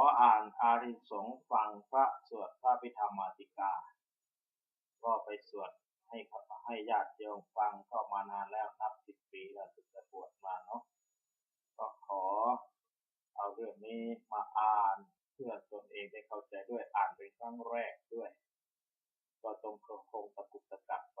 ออ่านอาริสงฟังพระสวดพระพิธรรมาติกา ก็ไปสวดให้ให้ญาติโยมฟังก็มานานแล้วนับสิบปีแล้วถึงจะบวชมาเนาะก็ขอเอาเรื่องนี้มาอ่านเพื่อตนเองได้เข้าใจด้วยอ่านเป็นครั้งแรกด้วย ก็ตรงคงตะกุกตะกักไป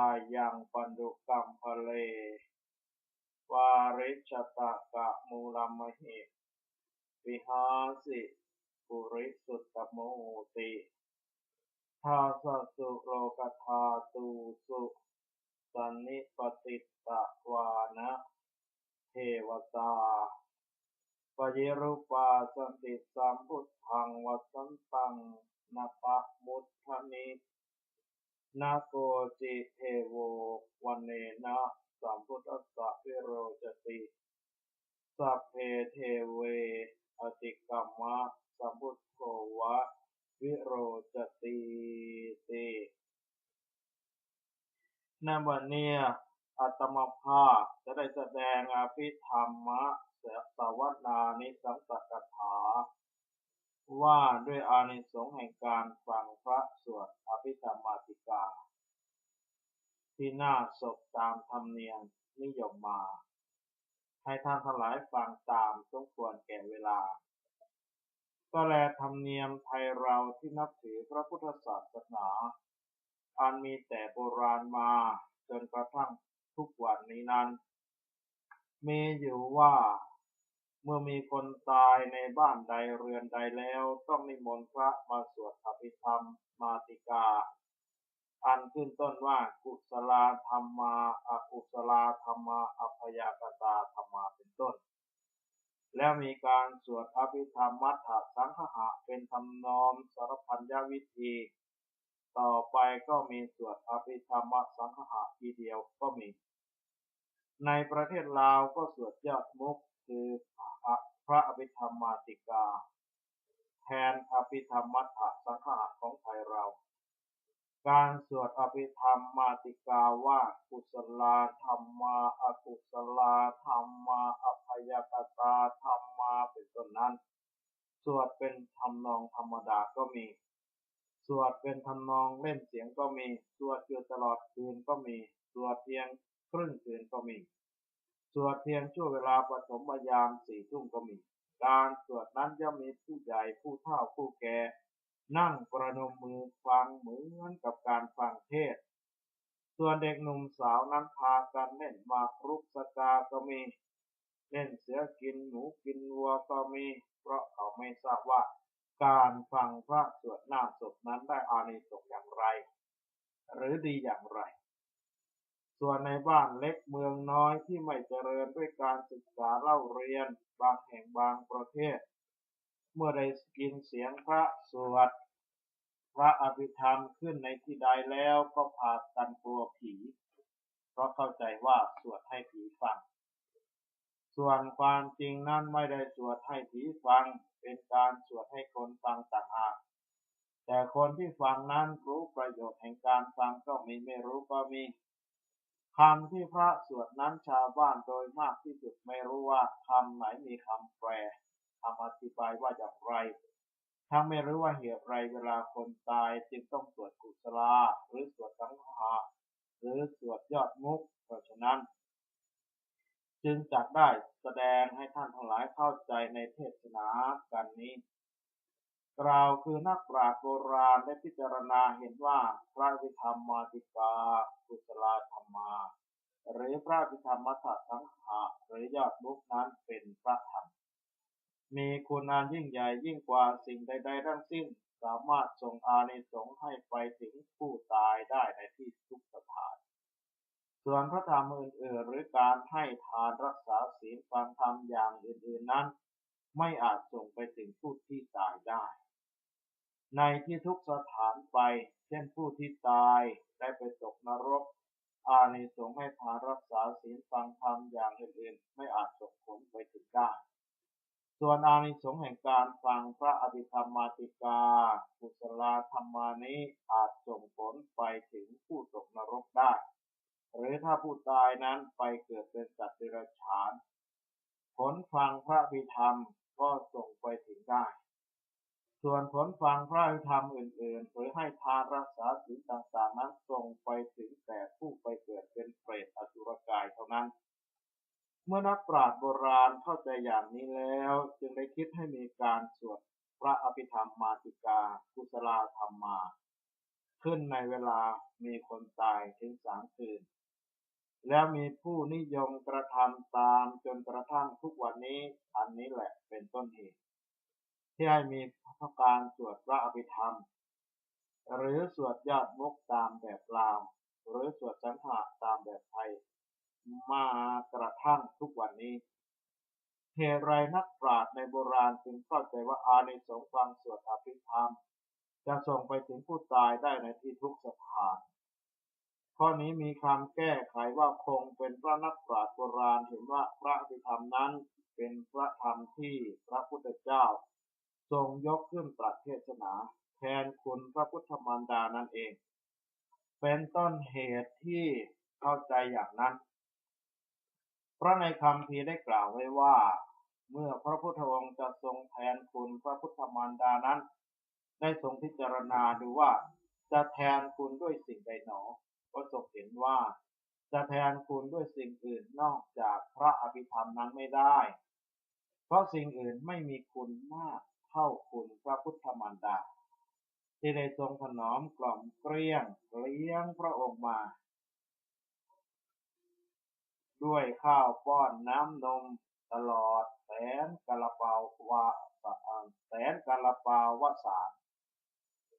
า ยังปันดุกัมพเล วาริชตะกะมูลมหิวิหาสิปุริสุตตโมติทาสสุโรกธาตูสุสันนิปติตะวานะเทวตาปยิรุปาสันติสัมพุทธังวัสันตังนาปะมุทธนิ โกจิเทโววันเนนะสัมพุทธัสสะวิโรจติสัพเพเทเวอติกรรมะสัมพุทโวะ วิโรจติตินวันนี้อัตมภาพจะได้แสดงอภิธรรมะสสวนานิสังสกถา ว่าด้วยอานิสงส์แห่งการฟังพระสวดอภิธรรมาติกา ที่น่าศกตามธรรมเนียมนิยมมา ให้ท่านทั้งหลายฟังตามสมควรแก่เวลา ก็แลธรรมเนียมไทยเราที่นับถือพระพุทธศาสนา อันมีแต่โบราณมาจนกระทั่งทุกวันนี้นั้น มีอยู่ว่าเมื่อมีคนตายในบ้านใดเรือนใดแล้วต้องนิมนต์พระมาสวดอภิธรรมมาติกา อันขึ้นต้นว่ากุศลธรรมาอกุศลธรรมาอภยากตาธรรมาเป็นต้น แล้วมีการสวดอภิธรรมมัทธสังหะเป็นธรรมนอมสารพันยวิธีต่อไปก็มีสวดอภิธรรมสังหะทีเดียวก็มี ในประเทศลาวก็สวดยอดมุกคือพระอภิธรรมมาติกา แทนอภิธรรมมัทธสังฆะของไทยเรา การสวดอภิธรรมมาติกาว่ากุศลธรรมาอกุศลธรรมาอภยกตาธรรมาเป็นต้นนั้น สวดเป็นทำนองธรรมดาก็มี สวดเป็นทำนองเล่นเสียงก็มี สวดอยู่ตลอดคืนก็มี สวดเพียงครึ่งคืนก็มี สวดเพียงช่วงเวลาปฐมยามสี่ทุ่มก็มี การสวดนั้นย่อมมีผู้ใหญ่ผู้เฒ่าผู้แก่ นั่งประนมมือฟังเหมือนกับการฟังเทศ ส่วนเด็กหนุ่มสาวนั้นพากันเล่นมารุกสกาก็มี เล่นเสือกินหนูกินวัวก็มี เพราะเขาไม่ทราบว่าการฟังพระสวดหน้าศพนั้นได้อานิสงส์อย่างไร หรือดีอย่างไร ส่วนในบ้านเล็กเมืองน้อยที่ไม่เจริญด้วยการศึกษาเล่าเรียนบางแห่งบางประเทศ เมื่อได้กินเสียงพระสวดพระอภิธรรมขึ้นในที่ใดแล้วก็พากันกลัวผี เพราะเข้าใจว่าสวดให้ผีฟัง ส่วนความจริงนั้นไม่ได้สวดให้ผีฟัง เป็นการสวดให้คนฟังต่างหากแต่คนที่ฟังนั้นรู้ประโยชน์แห่งการฟังก็มีไม่รู้ก็มีคำที่พระสวดนั้นชาวบ้านโดยมากที่สุดไม่รู้ว่าคำไหนมีคำแปล คำอธิบายว่าอย่างไร ทั้งไม่รู้ว่าเหตุไรเวลาคนตายจึงต้องสวดกุศลาหรือสวดสังฆาหรือสวดยอดมุกเพราะฉะนั้น จึงจักได้แสดงให้ท่านทั้งหลายเข้าใจในเทศนากันนี้กล่าวคือนักปราชญ์โบราณได้พิจารณาเห็นว่าพระวิธรรมมาติกากุศลธรรมา หรือพระวิธรรมมัทสังหะหรือยอดมุกนั้นเป็นพระธรรม มีคุณอันยิ่งใหญ่ยิ่งกว่าสิ่งใด ๆ ทั้งสิ้น สามารถส่งอานิสงส์ให้ไปถึงผู้ตายได้ในที่ทุกสถาน ส่วนพระธรรมอื่นๆหรือการให้ทานรักษาศีลฟังธรรมอย่างอื่นๆนั้น ไม่อาจส่งไปถึงผู้ที่ตายได้ ในที่ทุกสถานไป เช่นผู้ที่ตายได้ไปตกนรก อานิสงส์ให้ทานรักษาศีลฟังธรรมอย่างอื่นๆ ไม่อาจส่งผลไปถึงได้ ส่วนอานิสงส์แห่งการฟังพระอภิธรรมมาติกากุศลธรรมานี้อาจส่งผลไปถึงผู้ตกนรกได้ หรือถ้าผู้ตายนั้นไปเกิดเป็นสัตว์เดรัจฉาน ผลฟังพระบิธรรมก็ส่งไปถึงได้ ส่วนผลฟังพระบิธรรมอื่นๆหรือให้ทานรักษาสิ่งต่างๆนั้นส่งไปถึงแต่ผู้ไปเกิดเป็นเปรตอสุรกายเท่านั้น เมื่อนักปราชญ์โบราณเข้าใจอย่างนี้แล้ว จึงได้คิดให้มีการสวดพระอภิธรรมมาติกากุศลธรรมมา ขึ้นในเวลามีคนตายถึงสามคืน แล้วมีผู้นิยมกระทำตามจนกระทั่งทุกวันนี้อันนี้แหละเป็นต้นเหตุ ที่ให้มีพระการสวดพระอภิธรรม หรือสวดยอดมกตามแบบลาว หรือสวดสังฆะตามแบบไทย มากระทั่งทุกวันนี้เหตุไรนักปราชญ์ในโบราณจึงเข้าใจว่าอานิสงส์ฟังสวดอภิธรรม จะส่งไปถึงผู้ตายได้ในที่ทุกสถาน ข้อนี้มีคำแก้ไขว่าคงเป็นพระนักปราชญ์โบราณเห็นว่าพระอภิธรรมนั้นเป็นพระธรรมที่พระพุทธเจ้า ทรงยกขึ้นตรัสเทศนา แทนคุณพระพุทธมารดานั่นเอง เป็นต้นเหตุที่เข้าใจอย่างนั้น เพราะในคำพีได้กล่าวไว้ว่า เมื่อพระพุทธองค์จะทรงแทนคุณพระพุทธมารดานั้น ได้ทรงพิจารณาดูว่าจะแทนคุณด้วยสิ่งใดหนอ ก็ทรงเห็นว่า จะแทนคุณด้วยสิ่งอื่นนอกจากพระอภิธรรมนั้นไม่ได้ เพราะสิ่งอื่นไม่มีคุณมากเท่าคุณพระพุทธมารดาที่ได้ทรงถนอมกล่อมเกลี้ยงเลี้ยงพระองค์มา ด้วยข้าวป้อนน้ำนมตลอดแสนกะละเปาวาแสนกะละปาวสาร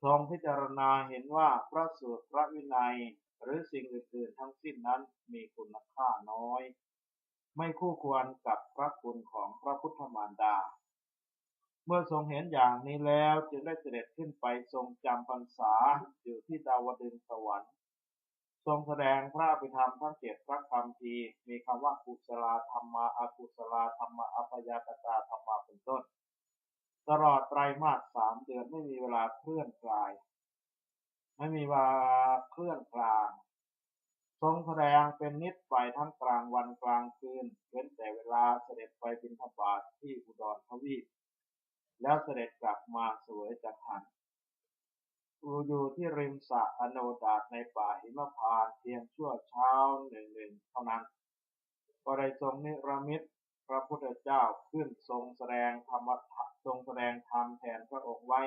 ทรงพิจารณาเห็นว่าพระสูตรพระวินัย หรือสิ่งอื่นๆทั้งสิ้นนั้นมีคุณค่าน้อย ไม่คู่ควรกับพระคุณของพระพุทธมารดา เมื่อทรงเห็นอย่างนี้แล้วจึงได้เสด็จขึ้นไปทรงจำพรรษาอยู่ที่ดาวดึงสวรรค์ ทรงแสดงพระอภิธรรมทั้งเจ็ดพระคำทีมีคำว่ากุศลธรรมะอกุศลธรรมะอัปยากตาธรรมะเป็นต้น ตลอดไตรมาสสามเดือนไม่มีเวลาเคลื่อนกลาย ไม่มีเว่าเคลื่อนกลางทรงแสดงเป็นนิดไปทั้งกลางวันกลางคืนเว้นแต่เวลาเสด็จไปบิณฑบาทที่อุดรทวีปแล้วเสด็จกลับมาสวยจักหัน อยู่ที่ริมสระอโนดาตในป่าหิมพานเพียงชั่วเช้าหนึ่งหนึ่งเท่านั้นก็ได้ทรงนิรมิตพระพุทธเจ้าขึ้นทรงแสดงธรรมทรงแสดงธรรมแทนพระองค์ไว้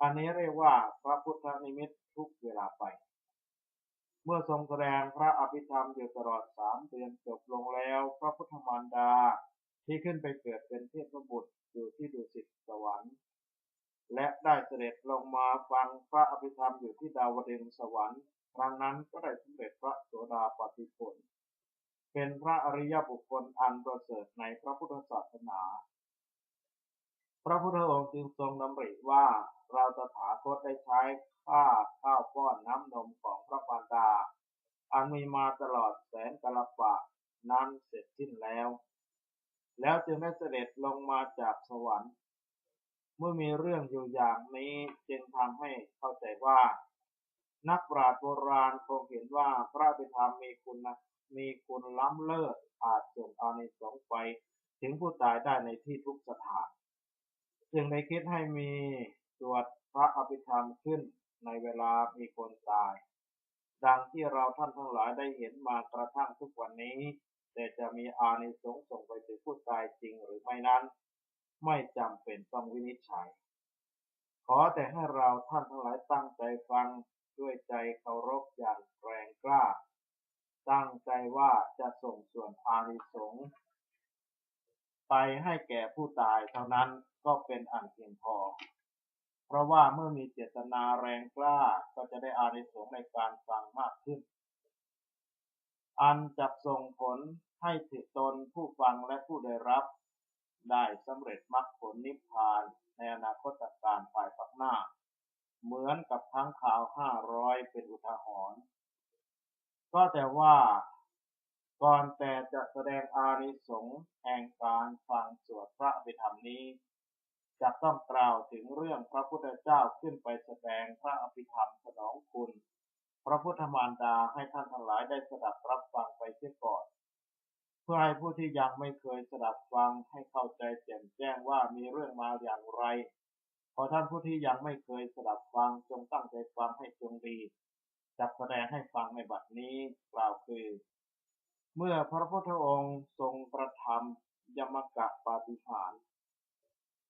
อันนี้เรียกว่าพระพุทธนิมิตทุกเวลาไป เมื่อทรงแสดงพระอภิธรรมอยู่ตลอดสามเดือนจบลงแล้ว พระพุทธมารดาที่ขึ้นไปเกิดเป็นเทพบุตรอยู่ที่ดุสิต และได้เสด็จลงมาฟังพระอภิธรรมอยู่ที่ดาวดึงสวรรค์ครั้งนั้นก็ได้สำเร็จพระโสดาปฏิผล เป็นพระอริยบุคคลอันประเสริฐในพระพุทธศาสนา พระพุทธองค์จึงทรงดำริว่าเราตถาคตได้ใช้ข้าข้าวป้อนน้ำนมของพระบารดา อันมีมาตลอดแสนกะลปะนั้นเสร็จสิ้นแล้ว แล้วจึงได้เสด็จลงมาจากสวรรค์ เมื่อมีเรื่องอยู่อย่างนี้จึงทำให้เข้าใจว่า นักปราชญ์โบราณคงเห็นว่าพระบิธรรมมีคุณนะมีคุณล้ำเลิศอาจส่งอาในสงไปถึงผู้ตายได้ในที่ทุกสถาน จึงได้คิดให้มีสวดพระอภิธรรมขึ้นในเวลามีคนตาย ดังที่เราท่านทั้งหลายได้เห็นมากระทั่งทุกวันนี้ แต่จะมีอานิสงส์ส่งไปถึงผู้ตายจริงหรือไม่นั้น ไม่จำเป็นต้องวินิจฉัย ขอแต่ให้เราท่านทั้งหลายตั้งใจฟังด้วยใจเคารพอย่างแรงกล้า ตั้งใจว่าจะส่งส่วนอานิสงส์ไปให้แก่ผู้ตายเท่านั้นก็เป็นอันเพียงพอ เพราะว่าเมื่อมีเจตนาแรงกล้าก็จะได้อานิสงส์ในการฟังมากขึ้น อันจะส่งผลให้ถิตนผู้ฟังและผู้ได้รับ ได้สำเร็จมรรคผลนิพพานในอนาคตการภายภาคหน้า เหมือนกับทั้งข่าวห้าร้อยเป็นอุทาหรณ์ก็แต่ว่าก่อนแต่จะแสดงอานิสงส์แห่งการฟังสวดพระอภิธรรมนี้ จะต้องกล่าวถึงเรื่องพระพุทธเจ้าขึ้นไปแสดงพระอภิธรรมสนองคุณ พระพุทธมารดาให้ท่านทั้งหลายได้สดับรับฟังไปเสียก่อน พื่อให้ผู้ที่ยังไม่เคยสดับฟังให้เข้าใจแจ่มแจ้งว่ามีเรื่องมาอย่างไร ขอท่านผู้ที่ยังไม่เคยสดับฟังจงตั้งใจฟังให้จงดีจักแสดงให้ฟังในบัดนี้กล่าวคือ เมื่อพระพุทธองค์ทรงประทำยมกะปาฏิหาร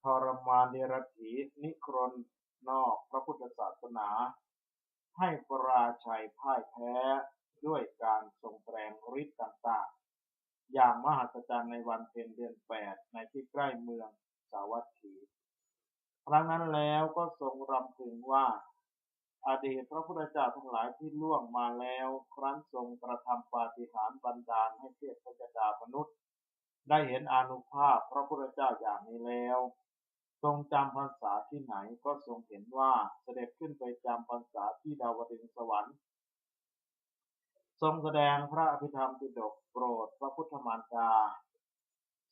ทรมานเดรถีนิครนนอกพระพุทธศาสนา ให้ปราชัยพ่ายแพ้ด้วยการทรงแปลงฤทธิ์ต่าง อย่างมหัศจรรย์ในวันเพ็ญเดือนแปดในที่ใกล้เมืองสาวัตถีครั้งนั้นแล้วก็ทรงรำพึงว่าอดีตพระพุทธเจ้าทั้งหลายที่ล่วงมาแล้ว ครั้นทรงกระทำปาฏิหาริย์บันดาลให้เทพพยดามนุษย์ ได้เห็นอนุภาพพระพุทธเจ้าอย่างนี้แล้ว ทรงจำพรรษาที่ไหนก็ทรงเห็นว่าเสด็จขึ้นไปจำพรรษาที่ดาวดึงสวรรค์ ทรงแสดงพระอภิธรรมปิฎกโปรดพระพุทธมารดา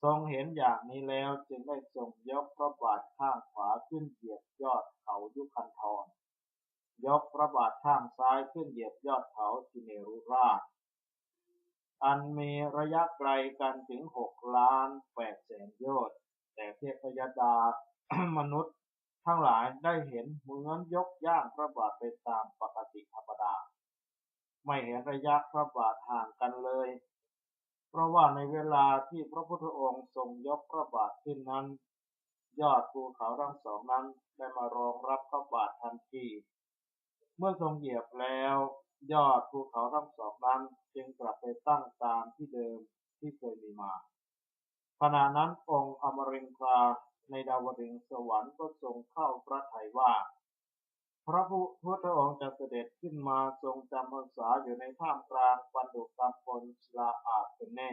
ทรงเห็นอย่างนี้แล้วจึงได้ทรงยกพระบาทข้างขวาขึ้นเหยียบยอดเขายุคันธรยกพระบาทข้างซ้ายขึ้นเหยียบยอดเขาจิเนรุราช อันมีระยะไกลกันถึงหกล้านแปดแสนโยชน์แต่เทพยดามนุษย์ทั้งหลายได้เห็นเหมือนยกย่างพระบาทไปตามปกติธรรมดา ไม่เห็นระยะพระบาทห่างกันเลย เพราะว่าในเวลาที่พระพุทธองค์ทรงยกพระบาทขึ้นนั้น ยอดภูเขาทั้งสองนั้นได้มารองรับพระบาททันที เมื่อทรงเหยียบแล้ว ยอดภูเขาทั้งสองนั้นจึงกลับไปตั้งตามที่เดิมที่เคยมีมา ขณะนั้นองค์อมรินทราในดาวดึงสวรรค์ก็ทรงเข้าพระทัยว่า พระพุทธองค์จะเสด็จขึ้นมาทรงจำพรรษาอยู่ในท่ามกลางบรรดุกรรมพลศิลาอาจเป็นแน่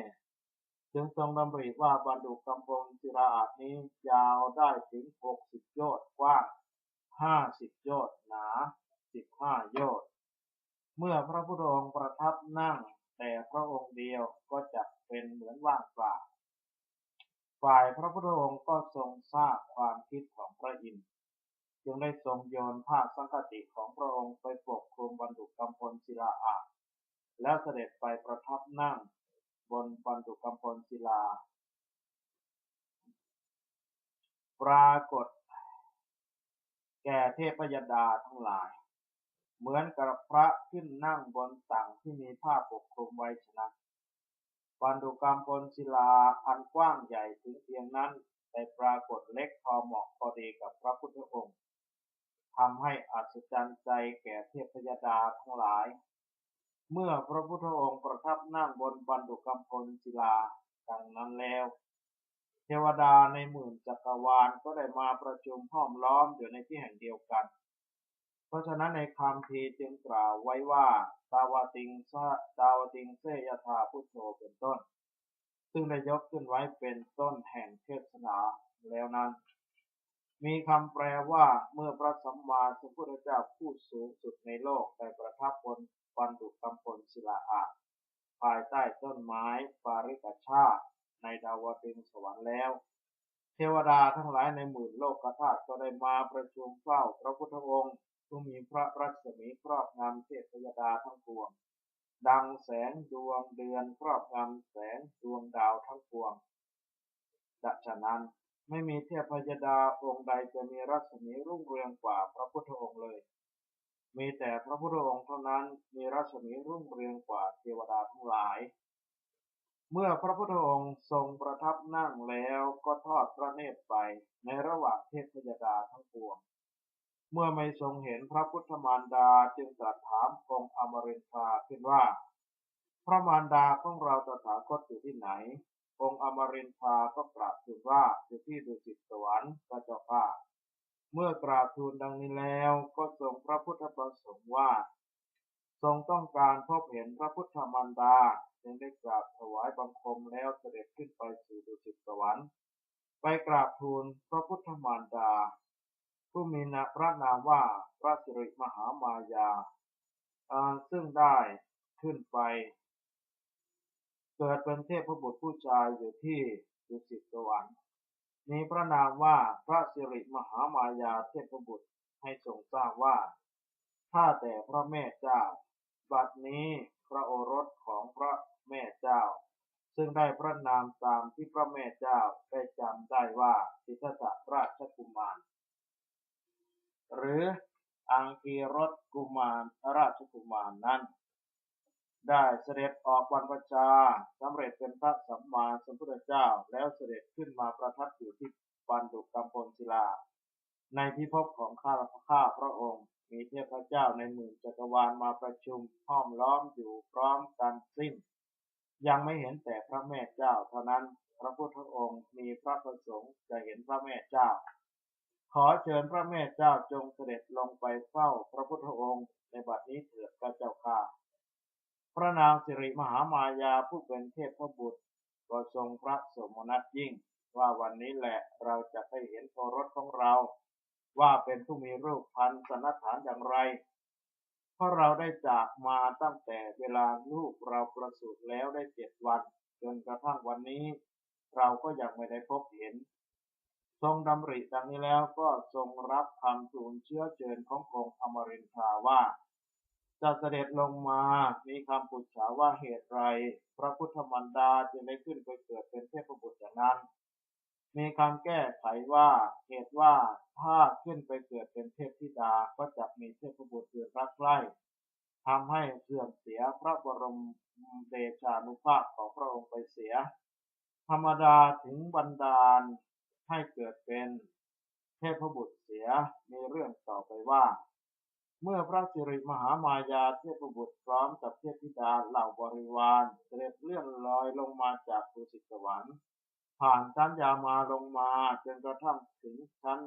จึงทรงดำริว่าบรรดุกรรมพลศิลาอาจนี้ยาวได้ถึงหกสิบโยชน์กว้างห้าสิบโยชน์หนาสิบห้าโยชน์เมื่อพระพุทธองค์ประทับนั่ง แต่พระองค์เดียวก็จะเป็นเหมือนว่างเปล่าฝ่ายพระพุทธองค์ก็ทรงทราบความคิดของพระอินทร์ จึงได้ทรงโยนผ้าสังฆติของพระองค์ไปปกคลุมบรรดุกำพลศิลาอาแล้วเสด็จไปประทับนั่งบนบรรดุกำพลศิลา ปรากฏ แก่เทพยดาทั้งหลาย เหมือนกับพระขึ้นนั่งบนตังที่มีผ้าปกคลุมไว้ฉะนั้นบรรดุกรรมบนศิลาอันกว้างใหญ่ถึงเพียงนั้นแต่ปรากฏเล็กพอเหมาะพอดีกับพระพุทธองค์ ทำให้อัศจรรย์ใจแก่เทพยดาทั้งหลาย เมื่อพระพุทธองค์ประทับนั่งบนบรรดุกรรมพลศิลาดังนั้นแล้ว เทวดาในหมื่นจักรวาลก็ได้มาประชุมห้อมล้อมอยู่ในที่แห่งเดียวกัน เพราะฉะนั้นในคำพีจึงกล่าวไว้ว่าตาวติงซาตาวติงเสยธาพุทโธเป็นต้น ซึ่งได้ยกขึ้นไว้เป็นต้นแห่งเทศนาแล้วนั้น มีคำแปลว่าเมื่อพระสัมมาสัมพุทธเจ้าผู้สูงสุดในโลกได้ประทับบนปันดุกำพลศิลาอาภายใต้ต้นไม้ปาริกชาในดาวดึงสวรรค์แล้ว เทวดาทั้งหลายในหมื่นโลกธาตุก็ได้มาประชุมเฝ้าพระพุทธองค์ผู้มีพระรัศมีครอบงำเทพยดาทั้งปวง ดังแสงดวงเดือนครอบงำแสงดวงดาวทั้งปวงดัฉะนั้น ไม่มีเทพยดาองค์ใดจะมีรัศมีรุ่งเรืองกว่าพระพุทธองค์เลย มีแต่พระพุทธองค์เท่านั้นมีรัศมีรุ่งเรืองกว่าเทวดาทั้งหลาย เมื่อพระพุทธองค์ทรงประทับนั่งแล้วก็ทอดพระเนตรไปในระหว่างเทพยดาทั้งปวง เมื่อไม่ทรงเห็นพระพุทธมารดาจึงตรัสถามองค์อมรินทราขึ้นว่า พระมารดาของเราตถาคตอยู่ที่ไหน องค์อมรินทาก็กราบทูลว่าอยู่ที่ดุสิตสวรรค์พระเจ้าข้าเมื่อกราบทูลดังนี้แล้วก็ทรงพระพุทธประสงค์ว่า ทรงต้องการพบเห็นพระพุทธมารดาจึงได้กราบถวายบังคมแล้วเสด็จขึ้นไปสู่ดุสิตสวรรค์ ไปกราบทูลพระพุทธมารดา ผู้มีนพระนามว่าพระสิริมหามายาซึ่งได้ขึ้นไป เกิดเป็นเทพบุตรผู้ชายอยู่ที่ดุสิตสวรรค์ มีพระนามว่าพระสิริมหามายาเทพบุตรให้ทรงทราบว่า ถ้าแต่พระแม่เจ้า บัดนี้พระโอรสของพระแม่เจ้า ซึ่งได้พระนามตามที่พระแม่เจ้าได้จำได้ว่าสิทธัตถราชกุมาร หรืออังคีรสกุมารราชกุมารนั้น ได้เสด็จออกบรรพชาสำเร็จเป็นพระสัมมาสัมพุทธเจ้า แล้วเสด็จขึ้นมาประทับอยู่ที่ปันดุกัมพลศิลา ในพิภพของข้าข้าพระองค์ มีเทพเจ้าในหมื่นจักรวาลมาประชุมห้อมล้อมอยู่พร้อมกันสิ้น ยังไม่เห็นแต่พระแม่เจ้า เท่านั้นพระพุทธองค์มีพระประสงค์จะเห็นพระแม่เจ้า ขอเชิญพระแม่เจ้าจงเสด็จลงไปเฝ้าพระพุทธองค์ในบัดนี้เถิดพระเจ้าค่ะ พระนางสิริมหามายาผู้เป็นเทพบุตรก็ทรงพระสมนัตยิ่ง ว่าวันนี้แหละเราจะได้เห็นโอรสของเรา ว่าเป็นผู้มีรูปพันธ์สนฐานอย่างไร เพราะเราได้จากมาตั้งแต่เวลาลูกเราประสูติแล้วได้เจ็ดวัน จนกระทั่งวันนี้ เราก็ยังไม่ได้พบเห็น ทรงดำริดังนี้แล้วก็ทรงรับคำทูลเชื้อเชิญขององค์อมรินทราว่า จะเสด็จลงมา มีคำปรึกษาว่าเหตุไร พระพุทธมารดาจึงได้ขึ้นไปเกิดเป็นเทพบุตรอย่างนั้น มีคำแก้ไขว่า เหตุว่าถ้าขึ้นไปเกิดเป็นเทพธิดา ก็จะมีเทพบุตรเกิดรักใคร่ทำให้เสื่อมเสียพระบรมเดชานุภาพของพระองค์ไปเสีย ธรรมดาถึงบันดาลให้เกิดเป็นเทพบุตรเสีย มีเรื่องต่อไปว่า เมื่อพระสิริมหามายาเทพบุตรพร้อมกับเทพธิดาเหล่าบริวารเสด็จเลื่อนลอยลงมาจากดุสิตสวรรค์ผ่านชั้นยามาลงมาจนกระทั่งถึงชั้น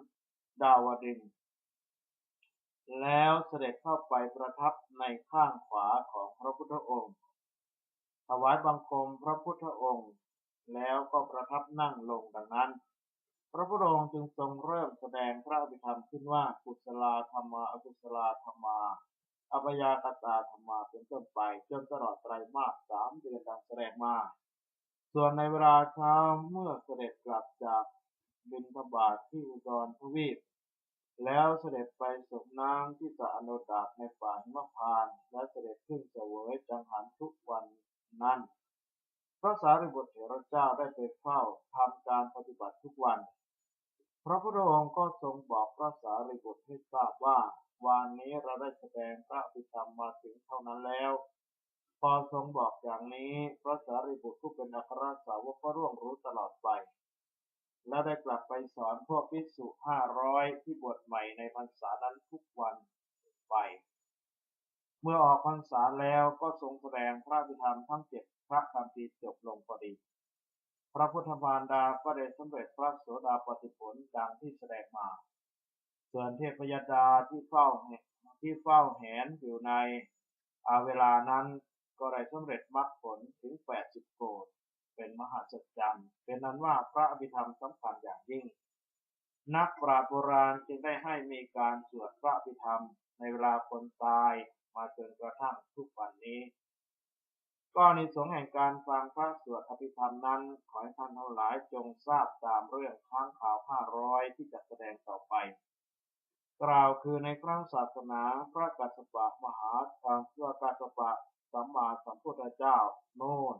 ดาวดินแล้วเสด็จเข้าไปประทับในข้างขวาของพระพุทธองค์ถวายบังคมพระพุทธองค์ แล้วก็ประทับนั่งลงดังนั้น พระพุทธองค์จึงทรงเริ่มแสดงพระอภิธรรมขึ้นว่ากุศลธรรมาอกุศลธรรมาอภยากตาธรรมาเป็นต้นไปจนตลอดไตรมาสสามเดือนดังแสดงมา ส่วนในเวลาเช้าเมื่อเสด็จกลับจากบินทบาทที่อุดรทวีป แล้วเสด็จไปส่งน้ำที่สะอโนดาตในป่าหิมพาน และเสด็จขึ้นเสวยจังหันทุกวันนั้น พระสารีบุตรเถรเจ้าได้ไปเฝ้าทำการปฏิบัติทุกวัน พระพุทธองค์ก็ทรงบอกพระสารีบุตรให้ทราบว่าวันนี้เราได้แสดงพระอภิธรรมมาถึงเท่านั้นแล้ว พอทรงบอกอย่างนี้พระสารีบุตรผู้เป็นอัครสาวกก็ร่วงรู้ตลอดไป และได้กลับไปสอนพวกภิกษุห้าร้อยที่บวชใหม่ในพรรษานั้นทุกวันไป เมื่อออกพรรษาแล้วก็ทรงแสดงพระอภิธรรมทั้งเจ็ดพระคำพีจบลงพอดี พระพุทธมารดาก็ได้สำเร็จพระโสดาปฏิผลดังที่แสดงมา ส่วนเทพยดาที่เฝ้าที่เฝ้าแหนอยู่ในอาเวลานั้นก็ได้สำเร็จมรรคผลถึงแปดสิบโกดเป็นมหาจัจรรย์เป็นนั้นว่าพระอภิธรรมสำคัญอย่างยิ่ง นักปราชญ์โบราณจึงได้ให้มีการสวดพระอภิธรรมในเวลาคนตายมาจนกระทั่งทุกวันนี้ ก็ในสงส์แห่งการฟังพระสวดอภิธรรมนั้น ขอให้ท่านทั้งหลายจงทราบตามเรื่องค้างข่าวห้าร้อยที่จะแสดงต่อไป กล่าวคือในครั้งศาสนาพระกัสสปะมหาทางพระกัสสปะสัมมาสัมพุทธเจ้าโน่น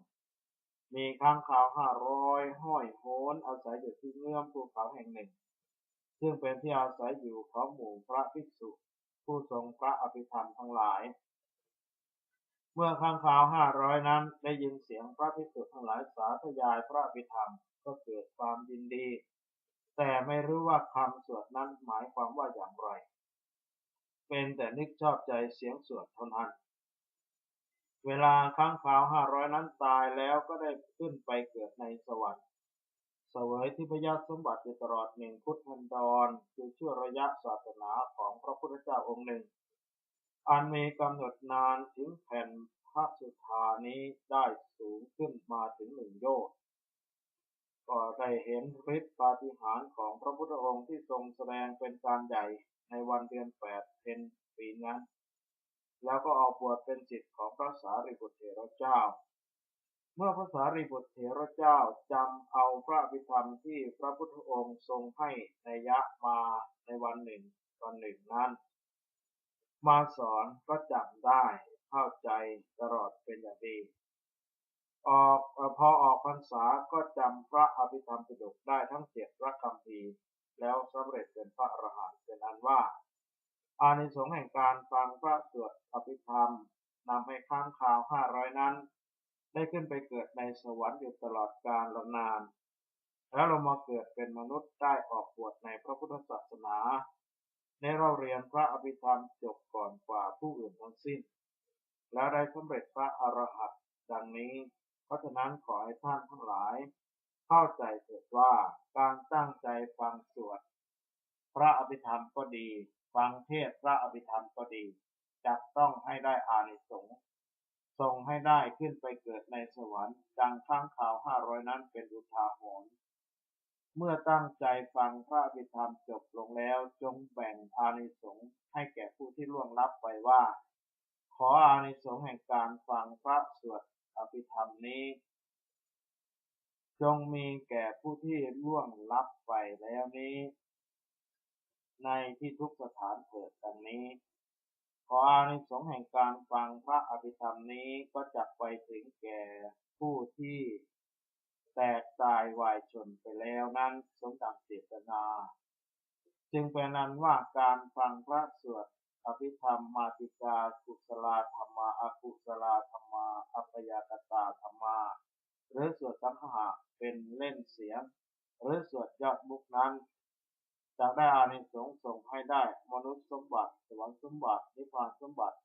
มีค้างข่าวห้าร้อยห้อยโหนอาศัยอยู่ที่เงื่อมภูเขาแห่งหนึ่ง ซึ่งเป็นที่อาศัยอยู่ของหมู่พระภิกษุ ผู้ทรงพระอภิธรรมทั้งหลาย เมื่อข้างข่าวห้าร้อยนั้นได้ยินเสียงพระภิกษุทั้งหลายสาธยายพระอภิธรรมก็เกิดความยินดี แต่ไม่รู้ว่าคำสวดนั้นหมายความว่าอย่างไร เป็นแต่นึกชอบใจเสียงสวดเท่านั้น เวลาข้างข่าวห้าร้อยนั้นตายแล้วก็ได้ขึ้นไปเกิดในสวรรค์เสวยที่พยาสมบัติอยู่ตลอดหนึ่งพุทธันดรคือชั่วระยะศาสนาของพระพุทธเจ้าองค์หนึ่ง อันมีกำหนดนานถึงแผ่นพระสุธานี้ได้สูงขึ้นมาถึงหนึ่งโยชน์ก็ได้เห็นฤทธิปาฏิหาริย์ของพระพุทธองค์ที่ทรงแสดงเป็นการใหญ่ในวันเดือนแปดเพนปีนั้น แล้วก็ออกบวชเป็นจิตของพระสารีบุตรเถระเจ้า เมื่อพระสารีบุตรเถระเจ้าจำเอาพระพิธรรมที่พระพุทธองค์ทรงให้ในยะมาในวันหนึ่งวันหนึ่งนั้น มาสอนก็จำได้เข้าใจตลอดเป็นอย่างดี ออกพอออกพรรษาก็จำพระอภิธรรมปิฎกได้ทั้งเจ็ดพระคำพีแล้วสำเร็จเป็นพระอรหันต์เป็นอันว่า อานิสงส์แห่งการฟังพระสวดอภิธรรมนำให้ข้างคาวห้าร้อยนั้น ได้ขึ้นไปเกิดในสวรรค์อยู่ตลอดกาลละนาน แล้วเรามาเกิดเป็นมนุษย์ได้ออกบวชในพระพุทธศาสนา ในเราเรียนพระอภิธรรมจบก่อนกว่าผู้อื่นทั้งสิ้น แล้วได้สำเร็จพระอรหันต์ดังนี้ เพราะฉะนั้นขอให้ท่านทั้งหลาย เข้าใจเถิดว่าการตั้งใจฟังสวด พระอภิธรรมก็ดี ฟังเทศพระอภิธรรมก็ดีจะต้องให้ได้อานิสงส์ส่งให้ได้ขึ้นไปเกิดในสวรรค์ดังข้างข่าวห้าร้อยนั้นเป็นอุทาหรณ์ เมื่อตั้งใจฟังพระอภิธรรมจบลงแล้ว จงแบ่งอานิสงส์ให้แก่ผู้ที่ล่วงลับไปว่า ขออานิสงส์แห่งการฟังพระสวดอภิธรรมนี้ จงมีแก่ผู้ที่ล่วงลับไปแล้วนี้ ในที่ทุกสถานเถิดดังนี้ ขออานิสงส์แห่งการฟังพระอภิธรรมนี้ก็จะไปถึงแก่ผู้ที่ แตกตายวายชนไปแล้วนั้นสมดังเจตนา จึงเป็นนั้นว่าการฟังพระสวดอภิธรรมมาติกากุศลาธรรมาอกุศลาธรรมาอัปยากตาธรรมา หรือสวดสังหะเป็นเล่นเสียง หรือสวดยอดมุกนั้นจะได้อานิสงส์ส่งให้ได้มนุษย์สมบัติสวรรค์สมบัตินิพพานสมบัติ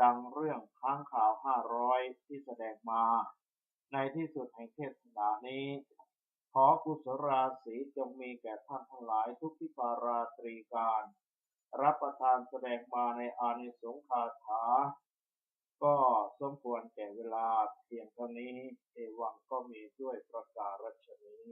ดังเรื่องค้างข่าวห้าร้อยที่แสดงมา ในที่สุดแห่งเทศนานี้ ขอกุศลราศีจงมีแก่ท่านทั้งหลายทุกที่ปาราตรีการ รับประทานแสดงมาในอานิสงส์คาถา ก็สมควรแก่เวลาเพียงเท่านี้ เอวังก็มีด้วยประกาศรัชนี้